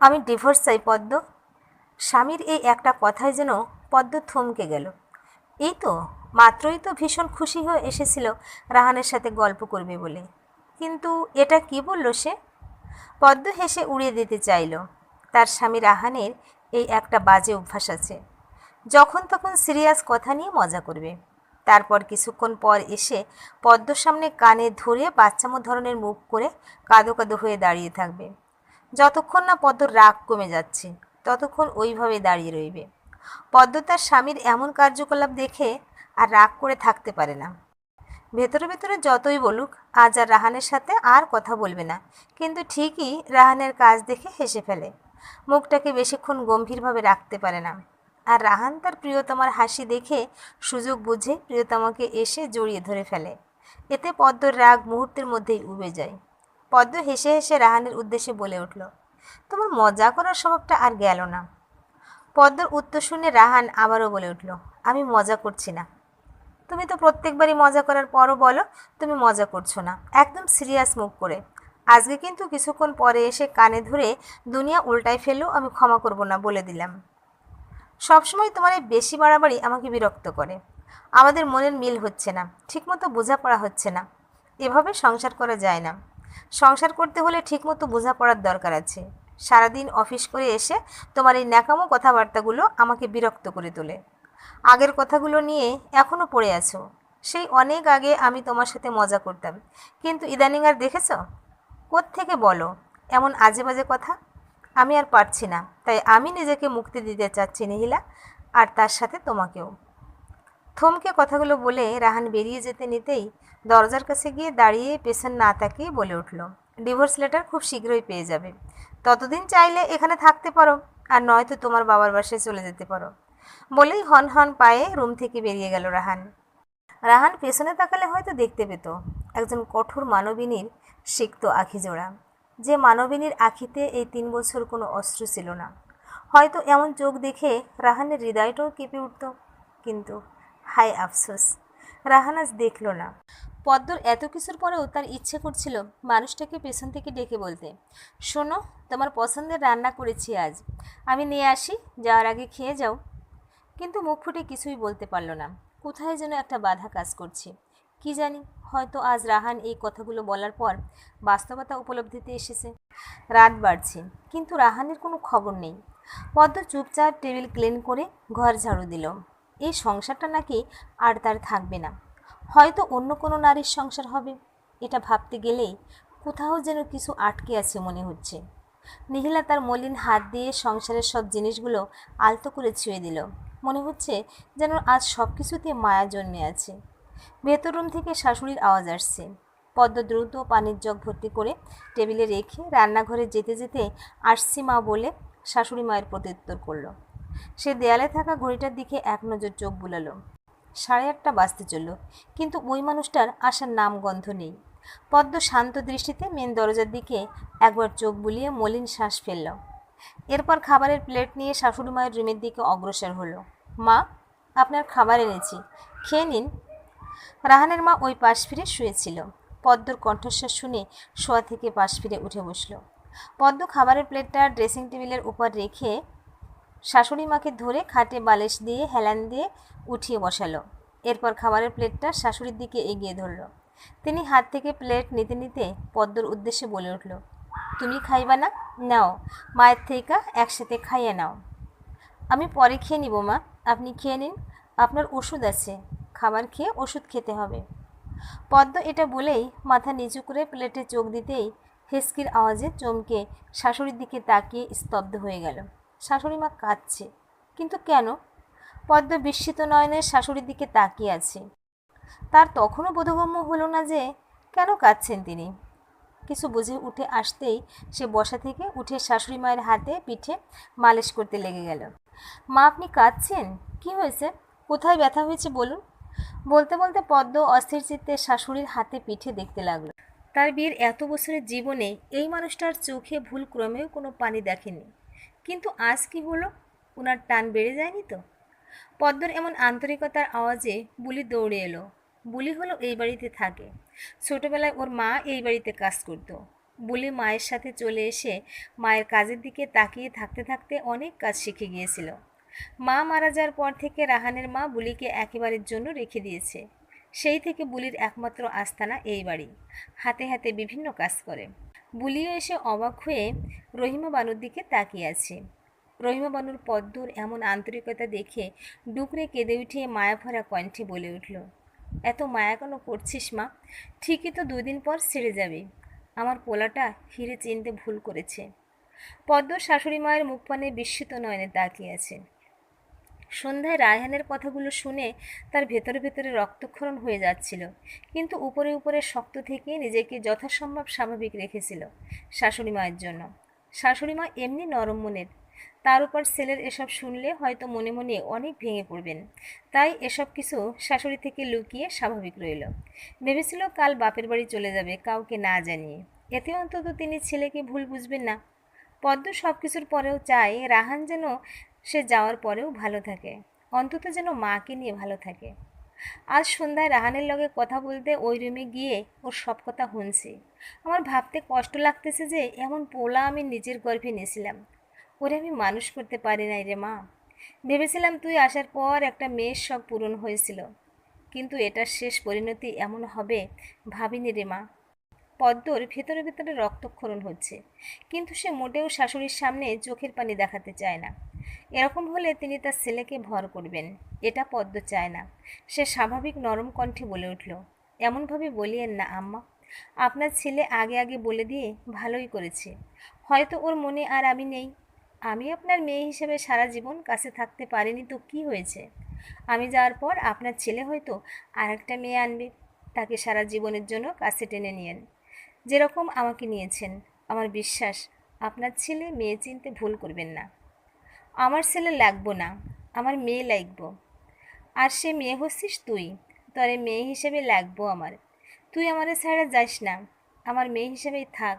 আমি ডিভোর্স চাই পদ্ম। স্বামীর এই একটা কথায় যেন পদ্ম থমকে গেল। এই তো, মাত্রই তো ভীষণ খুশি হয়ে এসেছিল রাহানের সাথে গল্প করবে বলে। কিন্তু এটা কি বলল সে? পদ্ম হেসে উড়িয়ে দিতে চাইল। তার স্বামী রাহানের এই একটা বাজে অভ্যাস আছে। যখন তখন সিরিয়াস কথা নিয়ে মজা করবে। তারপর কিছুক্ষণ পর এসে পদ্মর সামনে কানে ধরে বাচ্চামো ধরনের মুখ করে কাদো কাদো হয়ে দাঁড়িয়ে থাকবে। যতক্ষণ না পদ্মর রাগ কমে যাচ্ছে, ততক্ষণ ওইভাবে দাঁড়িয়ে রইবে। পদ্ম তার স্বামীর এমন কার্যকলাপ দেখে আর রাগ করে থাকতে পারে না। ভেতরে ভেতরে যতই বলুক, আজ আর রাহানের সাথে আর কথা বলবে না, কিন্তু ঠিকই রাহানের কাজ দেখে হেসে ফেলে। মুখটাকে বেশিক্ষণ গম্ভীরভাবে রাখতে পারে না। আর রাহান তার প্রিয়তমার হাসি দেখে সুযোগ বুঝে প্রিয়তমাকে এসে জড়িয়ে ধরে ফেলে। এতে পদ্মর রাগ মুহূর্তের মধ্যেই উবে যায়। পদ্ম হেসে হেসে রাহানের উদ্দেশ্যে বলে উঠল, তোমার মজা করার স্বভাবটা আর গেল না। পদ্মর উত্তর শুনে রাহান আবারও বলে উঠল, আমি মজা করছি না। তুমি তো প্রত্যেকবারই মজা করার পরও বলো, তুমি মজা করছ না। একদম সিরিয়াস মুখ করে। আজকে কিন্তু কিছুক্ষণ পরে এসে কানে ধরে, দুনিয়া উল্টায় ফেললেও আমি ক্ষমা করব না বলে দিলাম। সবসময় তোমার এই বেশি বাড়াবাড়ি আমাকে বিরক্ত করে। আমাদের মনের মিল হচ্ছে না, ঠিকমতো বোঝাপড়া হচ্ছে না। এভাবে সংসার করা যায় না। সংসার করতে হলে ঠিকমতো বোঝাপড়ার দরকার আছে। সারাদিন অফিস করে এসে তোমার এই ন্যাকামো কথাবার্তাগুলো আমাকে বিরক্ত করে তোলে। আগের কথাগুলো নিয়ে এখনও পড়ে আছো। সেই অনেক আগে আমি তোমার সাথে মজা করতাম। কিন্তু ইদানিং আর দেখেছ? থেকে বলো? এমন আজে বাজে কথা? আমি আর পারছি না। তাই আমি নিজেকে মুক্তি দিতে চাচ্ছি নিহিলা, আর তার সাথে তোমাকেও। থমকে কথাগুলো বলে রাহান বেরিয়ে যেতে নিতেই দরজার কাছে গিয়ে দাঁড়িয়ে পেছন না তাকিয়ে বলে উঠল ডিভোর্স লেটার খুব শীঘ্রই পেয়ে যাবে। ততদিন চাইলে এখানে থাকতে পারো, আর নয়তো তোমার বাবার বাসায় চলে যেতে পারো। বলেই হন হন পায়ে রুম থেকে বেরিয়ে গেল রাহান। রাহান পেছনে তাকালে হয়তো দেখতে পেত একজন কঠোর মানবিনীর সিক্ত আখি জোড়া। যে মানবিনীর আখিতে এই তিন বছর কোনো অস্ত্র ছিল না। হয়তো এমন চোখ দেখে রাহানের হৃদয়টাও কেঁপে উঠত, কিন্তু হাই আফসোস। রাহান আজ দেখল না। পদ্মর এত কিছুর পরেও তার ইচ্ছে করছিল মানুষটাকে পেছন থেকে ডেকে বলতে, শোনো, তোমার পছন্দের রান্না করেছি আজ। আমি নিয়ে আসি, যাওয়ার আগে খেয়ে যাও। কিন্তু মুখ ফুটে কিছুই বলতে পারল না। কোথায় যেন একটা বাধা কাজ করছে। কি জানি, হয়তো আজ রাহান এই কথাগুলো বলার পর বাস্তবতা উপলব্ধিতে এসেছে। রাত বাড়ছে, কিন্তু রাহানের কোনো খবর নেই। পদ্ম চুপচাপ টেবিল ক্লিন করে ঘর ঝাড়ু দিল। এই সংসারটা নাকি আর তার থাকবে না। হয়তো অন্য কোনো নারীর সংসার হবে। এটা ভাবতে গেলেই কোথাও যেন কিছু আটকে আছে মনে হচ্ছে। নিহিলা তার মলিন হাত দিয়ে সংসারের সব জিনিসগুলো আলতো করে ছুঁয়ে দিল। মনে হচ্ছে যেন আজ সব কিছুতে মায়া জন্মে আছে। ভেতর রুম থেকে শাশুড়ির আওয়াজ আসছে। পদ্ম দ্রুত পানির জগ ভর্তি করে টেবিলে রেখে রান্নাঘরে যেতে যেতে আসছি মা বলে শাশুড়ি মায়ের প্রত্যুত্তর করল। সে দেয়ালে থাকা ঘড়িটার দিকে এক নজর চোখ বুলালো। সাড়ে আটটা বাজতে চলল, কিন্তু ওই মানুষটার আসার নাম গন্ধ নেই। পদ্ম শান্ত দৃষ্টিতে মেন দরজার দিকে একবার চোখ বুলিয়ে মলিন শ্বাস ফেলল। এরপর খাবারের প্লেট নিয়ে শাশুড়ি মায়ের রুমের দিকে অগ্রসর হলো। মা, আপনার খাবার এনেছি, খেয়ে নিন। রাহানের মা ওই পাশ ফিরে শুয়েছিল। পদ্মর কণ্ঠস্বর শুনে শোয়া থেকে পাশ ফিরে উঠে বসল। পদ্ম খাবারের প্লেটটা ড্রেসিং টেবিলের উপর রেখে শাশুড়ি মাকে ধরে খাটে বালিশ দিয়ে হেলান দিয়ে উঠিয়ে বসালো। এরপর খাবারের প্লেটটা শাশুড়ির দিকে এগিয়ে ধরল। তিনি হাত থেকে প্লেট নিতে নিতে পদ্মর উদ্দেশ্যে বলে উঠল, তুমি খাইবা না? নাও, মায়ের থেকে একসাথে খাইয়ে নাও। আমি পরে খেয়ে নিব, মা। আপনি খেয়ে নিন। আপনার ওষুধ আছে। খাবার খেয়ে ওষুধ খেতে হবে। পদ্ম এটা বলেই মাথা নিচু করে প্লেটে চোখ দিতেই হেসকির আওয়াজে চমকে শাশুড়ির দিকে তাকিয়ে স্তব্ধ হয়ে গেল। শাশুড়ি মা কাঁদছে। কিন্তু কেন? পদ্ম বিস্মিত নয়নের শাশুড়ির দিকে তাকিয়ে আছে। তার তখনও বোধগম্য হলো না যে কেন কাঁদছেন তিনি। কিছু বুঝে উঠে আসতেই সে বসা থেকে উঠে শাশুড়ি মায়ের হাতে পিঠে মালিশ করতে লেগে গেল। মা, আপনি কাঁদছেন? কি হয়েছে? কোথায় ব্যথা হয়েছে বলুন? বলতে বলতে পদ্ম অস্থির চিত্তে শাশুড়ির হাতে পিঠে দেখতে লাগল। তার বিয়ের এত বছরের জীবনে এই মানুষটার চোখে ভুল ক্রমেও কোনো পানি দেখেনি। কিন্তু আজ কি হলো? ওনার টান বেড়ে যায়নি তো? পদ্মর এমন আন্তরিকতার আওয়াজে বুলি দৌড়ে এলো। বুলি হলো এই বাড়িতে থাকে। ছোটবেলায় ওর মা এই বাড়িতে কাজ করতো। বুলি মায়ের সাথে চলে এসে মায়ের কাজের দিকে তাকিয়ে থাকতে থাকতে অনেক কাজ শিখে গিয়েছিল। মা মারা যাওয়ার পর থেকে রাহানের মা বুলিকে একেবারের জন্য রেখে দিয়েছে। সেই থেকে বুলির একমাত্র আস্তানা এই বাড়ি। হাতে হাতে বিভিন্ন কাজ করে। বুলিও এসে অবাক হয়ে রহিমা বানুর দিকে তাকিয়ে আছে। রহিমা বানুর পদ্মর এমন আন্তরিকতা দেখে ডুকরে কেঁদে উঠে মায়াভরা কণ্ঠে বলে উঠল, এত মায়া কেন করছিস মা? ঠিকই তো দুদিন পর ছেড়ে যাবে। আমার পোলাটা হিরে চিনতে ভুল করেছে। পদ্ম শাশুড়ি মায়ের মুখপানে বিস্মিত নয়নে তাকিয়ে আছে। সন্ধ্যায় রায়হানের কথাগুলো শুনে তার ভেতরে ভেতরে রক্তক্ষরণ হয়ে যাচ্ছিল। কিন্তু উপরে উপরে শক্ত থেকে নিজেকে যথাসম্ভব স্বাভাবিক রেখেছিল শাশুড়ি মায়ের জন্য। শাশুড়ি মা এমনি নরম মনের। তার উপর ছেলের এসব শুনলে হয়তো মনে মনে অনেক ভেঙে পড়বেন। তাই এসব কিছু শাশুড়ি থেকে লুকিয়ে স্বাভাবিক রইল। ভেবেছিল কাল বাপের বাড়ি চলে যাবে কাউকে না জানিয়ে। এতে অন্তত তিনি ছেলেকে ভুল বুঝবেন না। পদ্ম সব কিছুর পরেও চায় রাহান যেন সে যাওয়ার পরেও ভালো থাকে। অন্তত যেন মাকে নিয়ে ভালো থাকে। আজ সন্ধ্যায় রাহানের লগে কথা বলতে ওই রুমে গিয়ে ওর সব কথা শুনছি। আমার ভাবতে কষ্ট লাগতেছে যে এমন পোলা আমি নিজের গর্ভে নিয়েছিলাম। ওরে আমি মানুষ করতে পারি নাই রে মা। ভেবেছিলাম তুই আসার পর একটা মেয়ের শখ পূরণ হয়েছিল। কিন্তু এটার শেষ পরিণতি এমন হবে ভাবিনি রে মা। পদ্মর ভেতরে ভেতরে রক্তক্ষরণ হচ্ছে। কিন্তু সে মোটেও শাশুড়ির সামনে চোখের পানি দেখাতে চায় না। এরকম হলে তিনি তার ছেলেকে ভর করবেন, এটা পদ্ম চায় না। সে স্বাভাবিক নরম কণ্ঠে বলে উঠল, এমনভাবে বলিয়েন না আম্মা। আপনার ছেলে আগে আগে বলে দিয়ে ভালোই করেছে। হয়তো ওর মনে আর আমি নেই। আমি আপনার মেয়ে হিসেবে সারা জীবন কাছে থাকতে পারিনি তো কি হয়েছে? আমি যাওয়ার পর আপনার ছেলে হয়তো আর একটা মেয়ে আনবে। তাকে সারা জীবনের জন্য কাছে টেনে নিয়েন। যেরকম আমাকে নিয়েছেন। আমার বিশ্বাস, আপনার ছেলে মেয়ে চিনতে ভুল করবেন না। আমার ছেলে লাগবো না, আমার মেয়ে লাগবো। আর সে মেয়ে হচ্ছিস তুই, তরে মেয়ে হিসেবে লাগবো আমার। তুই আমারে ছাড়া যাস না, আমার মেয়ে হিসেবেই থাক,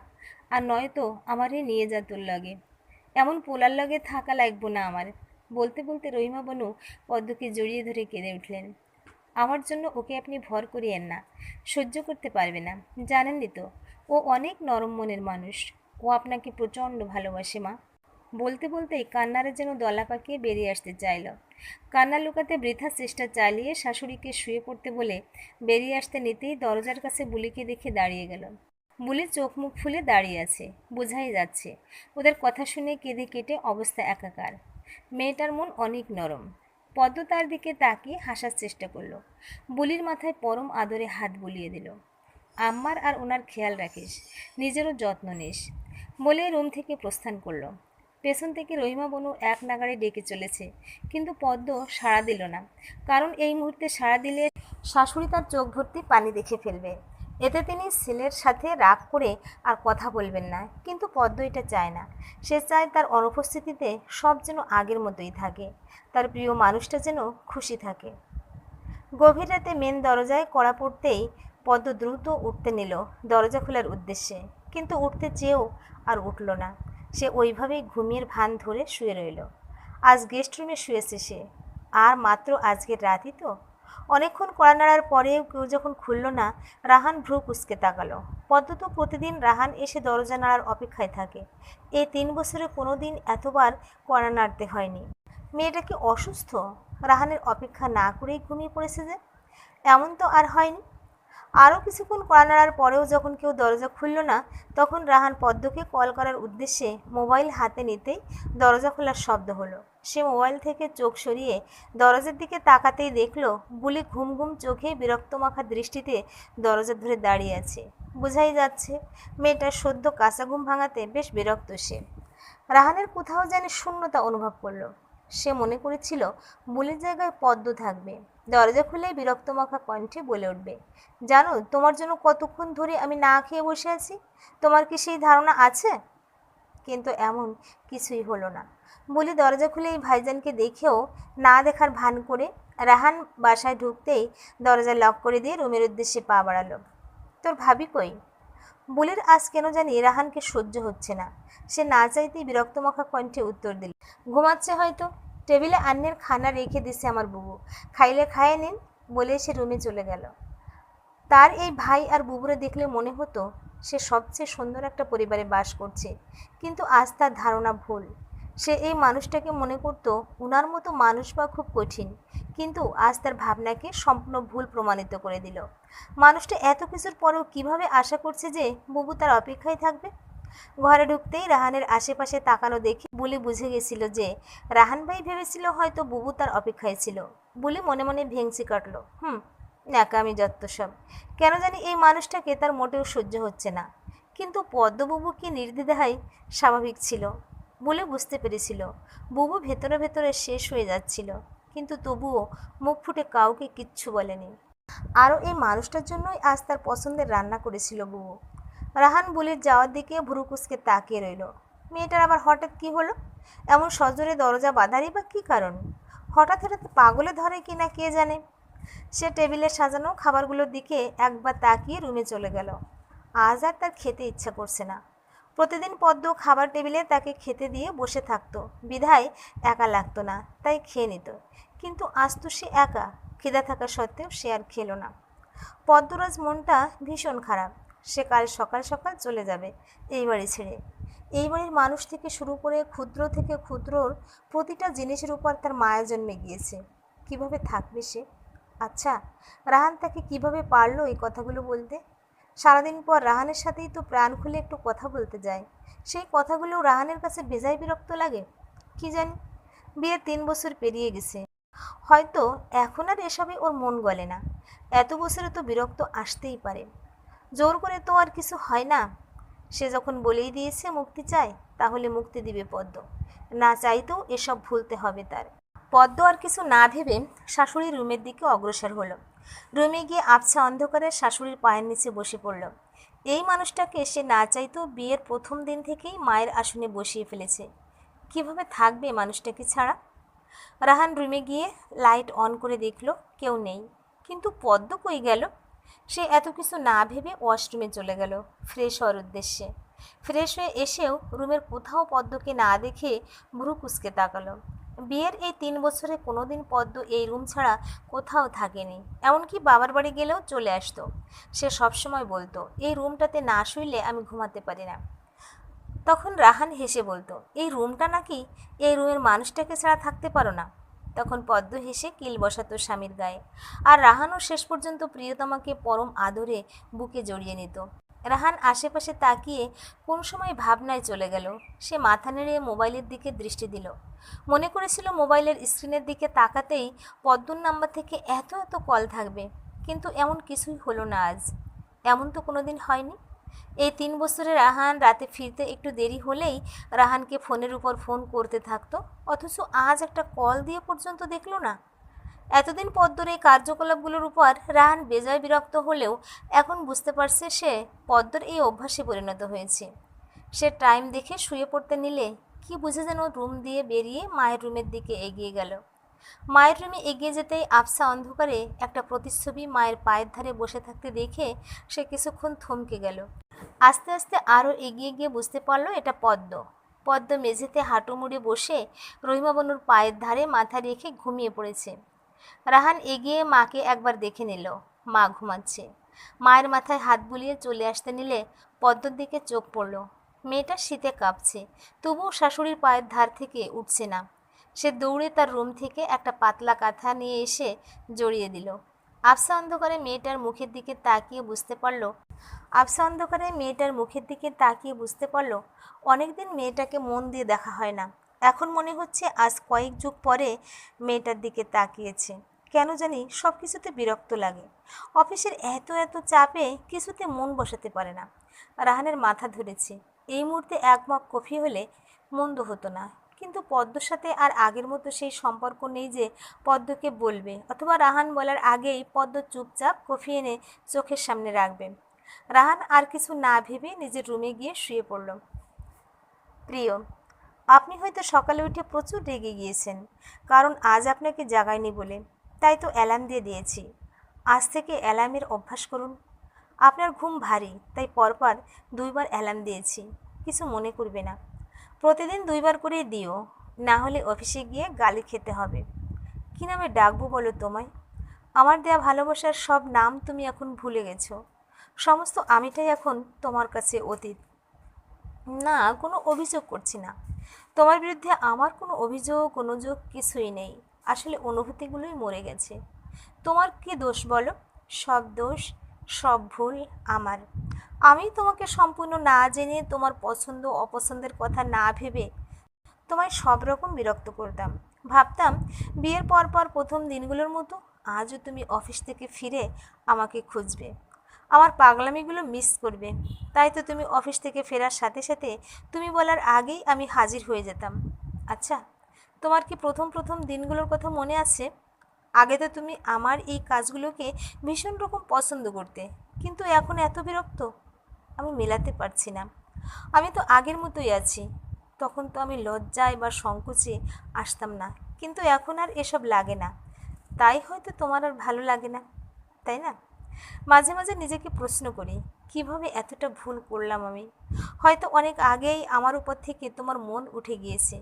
আর নয়তো আমারই নিয়ে যা তোর লগে। এমন পোলার লগে থাকা লাগবো না আমার, বলতে বলতে রহিমা বনু পদ্মকে জড়িয়ে ধরে কেঁদে উঠলেন। আমার জন্য ওকে আপনি ভর করিয়েন না, সহ্য করতে পারবে না জানেনই তো? ও অনেক নরম মনের মানুষ, ও আপনাকে প্রচণ্ড ভালোবাসে মা। বলতে বলতেই কান্নারে যেন দলা পাকিয়ে বেরিয়ে আসতে চাইল। কান্না লুকাতে বৃথা চেষ্টা চালিয়ে শাশুড়িকে শুয়ে পড়তে বলে বেরিয়ে আসতে নিতেই দরজার কাছে বুলিকে দেখে দাঁড়িয়ে গেল। বুলি চোখ মুখ ফুলে দাঁড়িয়ে আছে, বোঝাই যাচ্ছে। ওদের কথা শুনে কেঁদে কেটে অবস্থা একাকার। মেয়েটার মন অনেক নরম। পদ্ম তার দিকে তাকিয়ে হাসার চেষ্টা করল। বুলির মাথায় পরম আদরে হাত বুলিয়ে দিল। আম্মার আর ওনার খেয়াল রাখিস, নিজেরও যত্ন নিস। বলে রুম থেকে প্রস্থান করল। পেছন থেকে রহিমা বনু এক নাগাড়ে ডেকে চলেছে। কিন্তু পদ্ম সাড়া দিল না। কারণ এই মুহূর্তে সাড়া দিলে শাশুড়ি তার চোখ ভর্তি পানি দেখে ফেলবে। এতে তিনি ছেলের সাথে রাগ করে আর কথা বলবেন না। কিন্তু পদ্ম এটা চায় না। সে চায় তার অনুপস্থিতিতে সব যেন আগের মতোই থাকে। তার প্রিয় মানুষটা যেন খুশি থাকে। গভীর রাতে মেন দরজায় কড়া পড়তেই পদ্ম দ্রুত উঠতে নিল দরজা খোলার উদ্দেশ্যে। কিন্তু উঠতে চেয়েও আর উঠল না। সে ওইভাবেই ঘুমিয়ে ভান ধরে শুয়ে রইল। আজ গেস্ট রুমে শুয়েছে সে। আর মাত্র আজকের রাতই তো। অনেকক্ষণ কড়া নাড়ার পরেও কেউ যখন খুলল না, রাহান ভ্রু কুচকে তাকালো। পদ্ম তো প্রতিদিন রাহান এসে দরজা নাড়ার অপেক্ষায় থাকে। এই তিন বছরে কোনো দিন এতবার কড়া নাড়তে হয়নি। মেয়েটা কি অসুস্থ? রাহানের অপেক্ষা না করেই ঘুমিয়ে পড়েছে যে। এমন তো আর হয়নি। আরও কিছুক্ষণ কড়া নাড়ার পরেও যখন কেউ দরজা খুলল না, তখন রাহান পদ্মকে কল করার উদ্দেশ্যে মোবাইল হাতে নিতেই দরজা খোলার শব্দ হলো। সে মোবাইল থেকে চোখ সরিয়ে দরজার দিকে তাকাতেই দেখল, বুলি ঘুম ঘুম চোখে বিরক্তমাখা দৃষ্টিতে দরজা ধরে দাঁড়িয়ে আছে। বোঝাই যাচ্ছে, মেয়েটার সদ্য কাঁচা ঘুম ভাঙাতে বেশ বিরক্ত সে। রাহানের কোথাও যেন শূন্যতা অনুভব করল। সে মনে করেছিল বুলির জায়গায় পদ্ম থাকবে। দরজা খুলে বিরক্তমাখা কণ্ঠে বলে উঠবে, জানো, তোমার জন্য কতক্ষণ ধরে আমি না খেয়ে বসে আছি? তোমার কি সেই ধারণা আছে? কিন্তু এমন কিছুই হলো না। বলি দরজা খুলে এই ভাইজানকে দেখেও না দেখার ভান করে রাহান বাসায় ঢুকতেই দরজা লক করে দিয়ে রুমের উদ্দেশ্যে পা বাড়ালো, তোর ভাবি কই? বুলির আজ কেন জানি রাহানকে সহ্য হচ্ছে না। সে না চাইতেই বিরক্তমাখা কণ্ঠে উত্তর দিল, ঘুমাচ্ছে হয়তো। টেবিলে আন্নের খানা রেখে দিছে আমার বুবু। খাইলে খায় নিন। বলে সে রুমে চলে গেল। তার এই ভাই আর বুবুরে দেখলে মনে হতো, সে সবচেয়ে সুন্দর একটা পরিবারে বাস করছে। কিন্তু আজ তার ধারণা ভুল। সে এই মানুষটাকে মনে করত উনার মতো মানুষ বা খুব কঠিন, কিন্তু আজ তার ভাবনাকে সম্পূর্ণ ভুল প্রমাণিত করে দিল। মানুষটা এত কিছুর পরেও কীভাবে আশা করছে যে বুবু তার অপেক্ষায় থাকবে? ঘরে ঢুকতেই রাহানের আশেপাশে তাকানো দেখে বুলি বুঝে গেছিল যে রাহান ভাই ভেবেছিল হয়তো বুবু তার অপেক্ষায় ছিল। বুলি মনে মনে ভেংচি কাটলো, হুম, ন্যাকামি যত্ত সব। কেন জানি এই মানুষটাকে তার মোটেও সহ্য হচ্ছে না। কিন্তু পদ্মবুবু কি নির্দ্বিধায় স্বাভাবিক ছিল। বলে বুঝতে পেরেছিল। বুবু ভেতরে ভেতরে শেষ হয়ে যাচ্ছিল, কিন্তু তবুও মুখ ফুটে কাউকে কিচ্ছু বলেনি। আরও এই মানুষটার জন্যই আজ তার পছন্দের রান্না করেছিল বুবু। রাহান বুলির যাওয়ার দিকে ভুরুকুসকে তাকিয়ে রইল। মেয়েটার আবার হঠাৎ কি হলো? এমন সজোরে দরজা বাঁধারই বা কী কারণ? হঠাৎ হঠাৎ পাগলে ধরে কি না কে জানে? সে টেবিলে সাজানো খাবারগুলোর দিকে একবার তাকিয়ে রুমে চলে গেল। আজ আর তার খেতে ইচ্ছা করছে না। প্রতিদিন পদ্ম খাবার টেবিলে তাকে খেতে দিয়ে বসে থাকতো। বিধায় একা লাগতো না, তাই খেয়ে নিত। কিন্তু আজ তো সে একা, খিদা থাকা সত্ত্বেও সে আর খেলো না। পদ্মরাজ মনটা ভীষণ খারাপ। সে কাল সকাল সকাল চলে যাবে, এই বাড়ি ছেড়ে। এই বাড়ির মানুষ থেকে শুরু করে ক্ষুদ্র থেকে ক্ষুদ্রর প্রতিটা জিনিসের উপর তার মায়া জন্মে গিয়েছে। কীভাবে থাকবে সে? আচ্ছা রাহান তাকে কীভাবে পারল এই কথাগুলো বলতে? সারাদিন পর রাহানের সাথেই তো প্রাণ খুলে একটু কথা বলতে যায়। সেই কথাগুলো রাহানের কাছে বেজায় বিরক্ত লাগে। কি জানি? বিয়ে তিন বছর পেরিয়ে গেছে। হয়তো এখন আর এসবে ওর মন গলে না। এত বছরে তো বিরক্ত আসতেই পারে। জোর করে তো আর কিছু হয় না। সে যখন বলেই দিয়েছে মুক্তি চায়, তাহলে মুক্তি দিবে পদ্ম। না চাইতেও এসব ভুলতে হবে তার। পদ্ম আর কিছু না ভেবে শাশুড়ি রুমের দিকে অগ্রসর হলো। রুমে গিয়ে আবছা অন্ধকারে শাশুড়ির পায়ের নিচে বসে পড়ল। এই মানুষটাকে সে না চাইতো বিয়ের প্রথম দিন থেকেই মায়ের আসনে বসিয়ে ফেলেছে। কীভাবে থাকবে মানুষটাকে ছাড়া? রাহান রুমে গিয়ে লাইট অন করে দেখল কেউ নেই। কিন্তু পদ্ম কই গেল? সে এত কিছু না ভেবে ওয়াশরুমে চলে গেল, ফ্রেশ হওয়ার উদ্দেশ্যে। ফ্রেশ হয়ে এসেও রুমের কোথাও পদ্মকে না দেখে ভ্রু কুচকে তাকালো। বিয়ের এই তিন বছরে কোনোদিন পদ্ম এই রুম ছাড়া কোথাও থাকেনি। এমনকি বাবার বাড়ি গেলেও চলে আসতো। সে সবসময় বলতো, এই রুমটাতে না শুইলে আমি ঘুমাতে পারি না। তখন রাহান হেসে বলতো, এই রুমটা নাকি এই রুমের মানুষটাকে ছাড়া থাকতে পারো না। তখন পদ্ম হেসে কিল বসাতো স্বামীর গায়ে। আর রাহানও শেষ পর্যন্ত প্রিয়তমাকে পরম আদরে বুকে জড়িয়ে নিত। রাহান আশেপাশে তাকিয়ে কোন সময় ভাবনায় চলে গেল। সে মাথা নেড়ে মোবাইলের দিকে দৃষ্টি দিল। মনে করেছিল মোবাইলের স্ক্রিনের দিকে তাকাতেই পদ্মর নাম্বার থেকে এত এত কল থাকবে, কিন্তু এমন কিছুই হলো না আজ। এমন তো কোনোদিন হয়নি। এই তিন বছরে রাহান রাতে ফিরতে একটু দেরি হলেই রাহানকে ফোনের উপর ফোন করতে থাকতো, অথচ আজ একটা কল দিয়ে পর্যন্ত দেখল না। এতদিন পদ্মর এই কার্যকলাপগুলোর উপর রাহান বেজায় বিরক্ত হলেও এখন বুঝতে পারছে সে পদ্মর এই অভ্যাসে পরিণত হয়েছে। সে টাইম দেখে শুয়ে পড়তে নিলে কি বুঝে যেন রুম দিয়ে বেরিয়ে মায়ের রুমের দিকে এগিয়ে গেল। মায়ের রুমে এগিয়ে যেতেই আফসা অন্ধকারে একটা প্রতিচ্ছবি মায়ের পায়ের ধারে বসে থাকতে দেখে সে কিছুক্ষণ থমকে গেল। আস্তে আস্তে আরও এগিয়ে গিয়ে বুঝতে পারল এটা পদ্ম। পদ্ম মেঝেতে হাঁটু মুড়ে বসে রহিমা বনুর পায়ের ধারে মাথা রেখে ঘুমিয়ে পড়েছে। রাহান এগিয়ে মাকে একবার দেখে নিল। মা ঘুমাচ্ছে। মায়ের মাথায় হাত বুলিয়ে চলে আসতে নিলে পদ্মর দিকে চোখ পড়ল। মেয়েটা শীতে কাঁপছে। তবুও শাশুড়ির পায়ের ধার থেকে উঠছে না। সে দৌড়ে তার রুম থেকে একটা পাতলা কাঁথা নিয়ে এসে জড়িয়ে দিল। আফসা অন্ধকারে মেয়েটার মুখের দিকে তাকিয়ে বুঝতে পারল আফসা অন্ধকারে মেয়েটার মুখের দিকে তাকিয়ে বুঝতে পারল, অনেকদিন মেয়েটাকে মন দিয়ে দেখা হয় না। এখন মনে হচ্ছে আজ কয়েক যুগ পরে মেয়েটার দিকে তাকিয়েছে। কেন জানি সব কিছুতে বিরক্ত লাগে। অফিসের এত এত চাপে কিছুতে মন বসাতে পারে না। রাহানের মাথা ধরেছে। এই মুহূর্তে এক মগ কফি হলে মন্দ হতো না। কিন্তু পদ্মর সাথে আর আগের মতো সেই সম্পর্ক নেই যে পদ্মকে বলবে, অথবা রাহান বলার আগেই পদ্ম চুপচাপ কফি এনে চোখের সামনে রাখবে। রাহান আর কিছু না ভেবে নিজের রুমে গিয়ে শুয়ে পড়ল। প্রিয় আপনি হয়তো সকালে উঠে প্রচুর রেগে গিয়েছেন, কারণ আজ আপনাকে জাগায়নি বলে। তাই তো অ্যালার্ম দিয়ে দিয়েছি। আজ থেকে অ্যালার্মের অভ্যাস করুন। আপনার ঘুম ভারী, তাই পরপর দুইবার অ্যালার্ম দিয়েছি, কিছু মনে করবে না। প্রতিদিন দুইবার করে দিও, না হলে অফিসে গিয়ে গালি খেতে হবে। কী নামে ডাকবো বলো তোমায়? আমার দেয়া ভালোবাসার সব নাম তুমি এখন ভুলে গেছো। সমস্ত আমিটাই এখন তোমার কাছে অতীত। না, কোনো অভিযোগ করছি না। তোমার বিরুদ্ধে আমার কোনো অভিযোগ, অনুযোগ কিছুই নেই। আসলে অনুভূতিগুলোই মরে গেছে। তোমার কি দোষ বলো? সব দোষ, সব ভুল আমার। আমি তোমাকে সম্পূর্ণ না জেনে তোমার পছন্দ, অপছন্দের কথা না ভেবে তোমায় সব রকম বিরক্ত করতাম। ভাবতাম, বিয়ের পর পর প্রথম দিনগুলোর মতো আজও তুমি অফিস থেকে ফিরে আমাকে খুঁজবে। আমার পাগলামিগুলো মিস করবে। তাই তো তুমি অফিস থেকে ফেরার সাথে সাথে তুমি বলার আগেই আমি হাজির হয়ে যেতাম। আচ্ছা তোমার কি প্রথম প্রথম দিনগুলোর কথা মনে আছে? আগে তো তুমি আমার এই কাজগুলোকে ভীষণ রকম পছন্দ করতে, কিন্তু এখন এত বিরক্ত, আমি মেলাতে পারছি না। আমি তো আগের মতোই আছি, তখন তো আমি লজ্জায় বা সংকোচে আসতাম না, কিন্তু এখন আর এসব লাগে না। তাই হয়তো তোমার আর ভালো লাগে না, তাই না? মাঝে মাঝে নিজেকে প্রশ্ন করি, কীভাবে এতটা ভুল করলাম আমি? হয়তো অনেক আগেই আমার উপর থেকে তোমার মন উঠে গিয়েছে।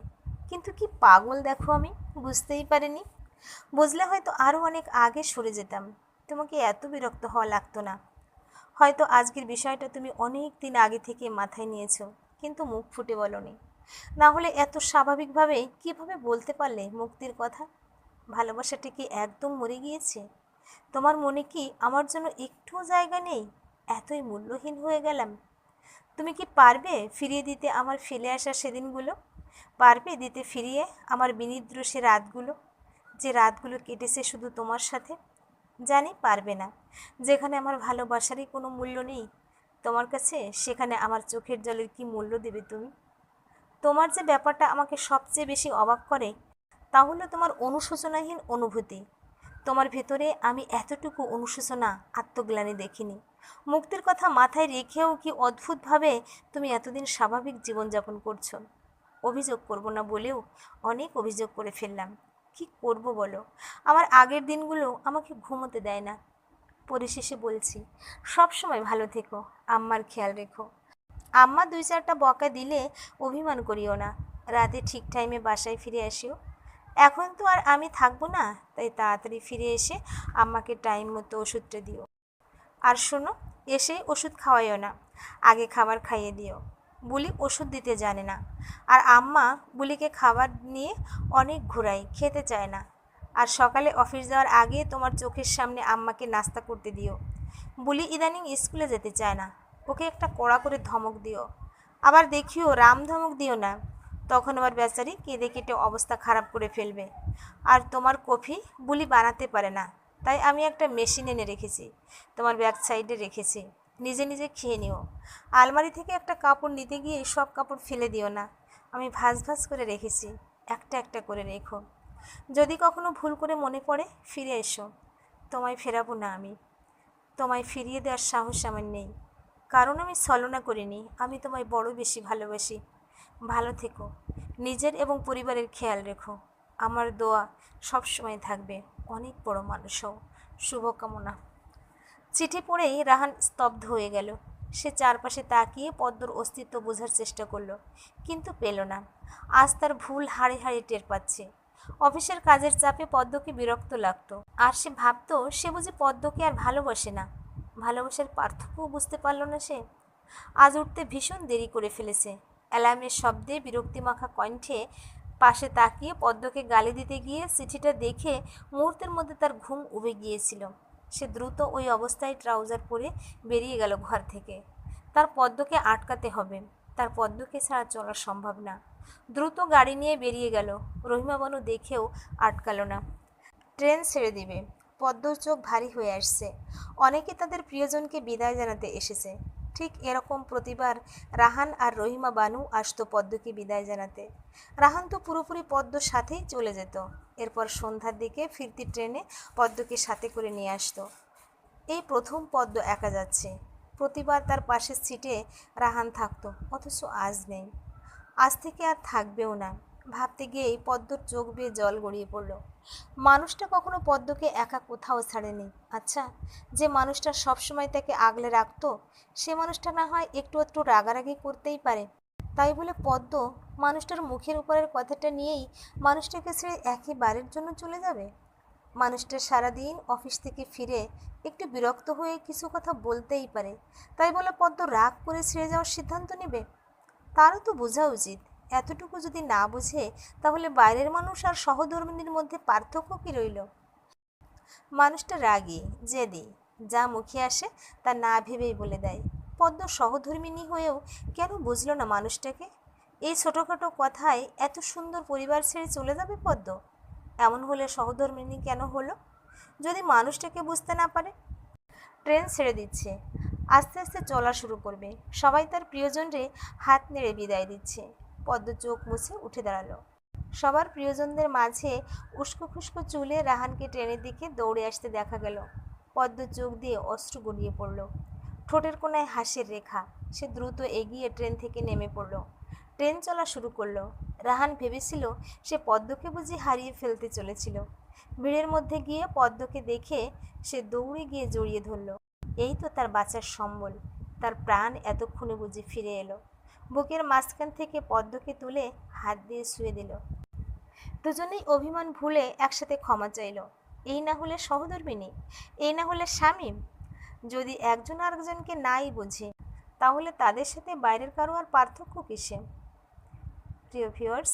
কিন্তু কি পাগল দেখো আমি? বুঝতেই পারিনি। বুঝলে হয়তো আরও অনেক আগে সরে যেতাম। তোমাকে এত বিরক্ত হওয়া লাগতো না। হয়তো আজকের বিষয়টা তুমি অনেক দিন আগে থেকে মাথায় নিয়েছো, কিন্তু মুখ ফুটে বলনি। না হলে এত স্বাভাবিকভাবে কীভাবে বলতে পারলে মুক্তির কথা? ভালোবাসাটি কি একদম মরে গিয়েছে? তোমার মনে কি আমার জন্য একটুও জায়গা নেই? এতই মূল্যহীন হয়ে গেলাম। তুমি কি পারবে ফিরিয়ে দিতে আমার ফেলে আসা সেদিনগুলো? পারবে দিতে ফিরিয়ে আমার বিনিদ্র সে রাতগুলো? যে রাতগুলো কেটেছে শুধু তোমার সাথে? জানি পারবে না। যেখানে আমার ভালোবাসারই কোনো মূল্য নেই, তোমার কাছে সেখানে আমার চোখের জলের কি মূল্য দেবে তুমি? তোমার যে ব্যাপারটা আমাকে সবচেয়ে বেশি অবাক করে, তা হলো তোমার অনুশোচনাহীন অনুভূতি। তোমার ভেতরে আমি এতটুকু অনুশোচনা, আত্মগ্লানি দেখিনি। মুক্তির কথা মাথায় রেখেও কি অদ্ভুতভাবে তুমি এতদিন স্বাভাবিক জীবনযাপন করছ? অভিযোগ করব না বলেও অনেক অভিযোগ করে ফেললাম। কি করব বলো? আমার আগের দিনগুলো আমাকে ঘুমোতে দেয় না। পরিশেষে বলছি, সব সময় ভালো থেকো, আম্মার খেয়াল রেখো। আম্মা দুই চারটা বকা দিলে অভিমান করিও না। রাতে ঠিক টাইমে বাসায় ফিরে আসিও। এখন তো আর আমি থাকব না, তাই তাড়াতাড়ি ফিরে এসে আম্মাকে টাইম মতো ওষুধটা দিও। আর শোনো, এসে ওষুধ খাওয়াইও না, আগে খাবার খাইয়ে দিও। বুলি ওষুধ দিতে জানে না। আর আম্মা বুলিকে খাবার নিয়ে অনেক ঘোরায়, খেতে চায় না। আর সকালে অফিস যাওয়ার আগে তোমার চোখের সামনে আম্মাকে নাস্তা করতে দিও। বুলি ইদানিং স্কুলে যেতে চায় না, ওকে একটা কড়া করে ধমক দিও। আবার দেখিও রাম ধমক দিও না। তখন আবার বেচারি কেঁদে কেটে অবস্থা খারাপ করে ফেলবে। আর তোমার কফি বুলি বানাতে পারে না। তাই আমি একটা মেশিন এনে রেখেছি, তোমার ব্যাক সাইডে রেখেছি। নিজে নিজে খেয়ে নিও। আলমারি থেকে একটা কাপড় নিতে গিয়ে সব কাপড় ফেলে দিও না। আমি ভাজ ভাজ করে রেখেছি। একটা একটা করে রেখো। যদি কখনো ভুল করে মনে পড়ে, ফিরে এসো। তোমায় ফেরাবো না আমি। তোমায় ফিরিয়ে দেওয়ার সাহস আমার নেই। কারণ আমি ছলনা করিনি। আমি তোমায় বড় বেশি ভালোবাসি। ভালো থেকো। নিজের এবং পরিবারের খেয়াল রেখো। আমার দোয়া সব সময় থাকবে। অনেক বড় মানুষ শুভকামনা। চিঠি পড়েই রাহান স্তব্ধ হয়ে গেল। সে চারপাশে তাকিয়ে পদ্মর অস্তিত্ব বোঝার চেষ্টা করল, কিন্তু পেল না। আজ তার ভুল হাড়ে হাড়ে টের পাচ্ছে। অফিসের কাজের চাপে পদ্মকে বিরক্ত লাগতো। আর সে ভাবতো, সে বুঝি পদ্মকে আর ভালোবাসে না। ভালোবাসার পার্থক্যও বুঝতে পারল না সে। আজ উঠতে ভীষণ দেরি করে ফেলেছে। অ্যালার্মের শব্দে বিরক্তিমাখা কণ্ঠে পাশে তাকিয়ে পদ্মকে গালি দিতে গিয়ে চিঠিটা দেখে মুহূর্তের মধ্যে তার ঘুম উবে গিয়েছিল। সে দ্রুত ওই অবস্থায় ট্রাউজার পরে বেরিয়ে গেল ঘর থেকে। তার পদ্মকে আটকাতে হবে। তার পদ্মকে ছাড়া চলা সম্ভব না। দ্রুত গাড়ি নিয়ে বেরিয়ে গেল। রহিমা বানু দেখেও আটকালো না। ট্রেন ছেড়ে দিবে। পদ্মর চোখ ভারী হয়ে আসছে। অনেকে তাদের প্রিয়জনকে বিদায় জানাতে এসেছে। ঠিক এরকম প্রতিবার রাহান আর রহিমা বানু আসতো পদ্মকে বিদায় জানাতে। রাহান তো পুরোপুরি পদ্মর সাথেই চলে যেত। এরপর সন্ধ্যার দিকে ফিরতি ট্রেনে পদ্মকে সাথে করে নিয়ে আসতো। এই প্রথম পদ্ম একা যাচ্ছে। প্রতিবার তার পাশের সিটে রাহান থাকতো, অথচ আজ নেই। আজ থেকে আর থাকবেও না। ভাবতে গিয়েই পদ্মর চোখ বেয়ে জল গড়িয়ে পড়ল। মানুষটা কখনো পদ্মকে একা কোথাও ছাড়েনি। আচ্ছা যে মানুষটা সবসময় তাকে আগলে রাখতো, সে মানুষটা না হয় একটু একটু রাগারাগি করতেই পারে। তাই বলে পদ্ম মানুষটার মুখের উপরের কথাটা নিয়েই মানুষটাকে ছেড়ে একেবারের জন্য চলে যাবে? মানুষটা সারাদিন অফিস থেকে ফিরে একটু বিরক্ত হয়ে কিছু কথা বলতেই পারে। তাই বলে পদ্ম রাগ করে ছেড়ে যাওয়ার সিদ্ধান্ত নেবে? তারও তো বোঝা উচিত। এতটুকু যদি না বুঝে, তাহলে বাইরের মানুষ আর সহধর্মিনীর মধ্যে পার্থক্য কী রইল? মানুষটা রাগী, জেদি, যা মুখে আসে তা না ভেবেই বলে দেয়। পদ্ম সহধর্মিনী হয়েও কেন বুঝলো না মানুষটাকে? এই ছোটোখাটো কথায় এত সুন্দর পরিবার ছেড়ে চলে যাবে পদ্ম? এমন হলে সহধর্মিনী কেন হলো? যদি মানুষটাকে বুঝতে না পারে? ট্রেন ছেড়ে দিচ্ছে। আস্তে আস্তে চলা শুরু করবে। সবাই তার প্রিয়জনরে হাত নেড়ে বিদায় দিচ্ছে। পদ্ম চোখ মুছে উঠে দাঁড়াল। সবার প্রিয়জনদের মাঝে উস্কো খুস্কো চুলে রাহানকে ট্রেনের দিকে দৌড়ে আসতে দেখা গেল। পদ্ম চোখ দিয়ে অস্ত্র গড়িয়ে পড়ল। ঠোঁটের কোনায় হাসির রেখা। সে দ্রুত এগিয়ে ট্রেন থেকে নেমে পড়ল। ট্রেন চলা শুরু করল। রাহান ভেবেছিল সে পদ্মকে বুঝি হারিয়ে ফেলতে চলেছিল। ভিড়ের মধ্যে গিয়ে পদ্মকে দেখে সে দৌড়ে গিয়ে জড়িয়ে ধরল। এই তো তার বাঁচার সম্বল। তার প্রাণ এতক্ষণে বুঝি ফিরে এলো। বুকের মাঝখান থেকে পদ্মকে তুলে হাত দিয়ে শুয়ে দিল। দুজনেই অভিমান ভুলে একসাথে ক্ষমা চাইল। এই না হলে সহধর্মিনী, এই না হলে স্বামী। যদি একজন আরেকজনকে নাই বোঝে, তাহলে তাদের সাথে বাইরের কারও আর পার্থক্য কিসে? প্রিয় ভিউয়ার্স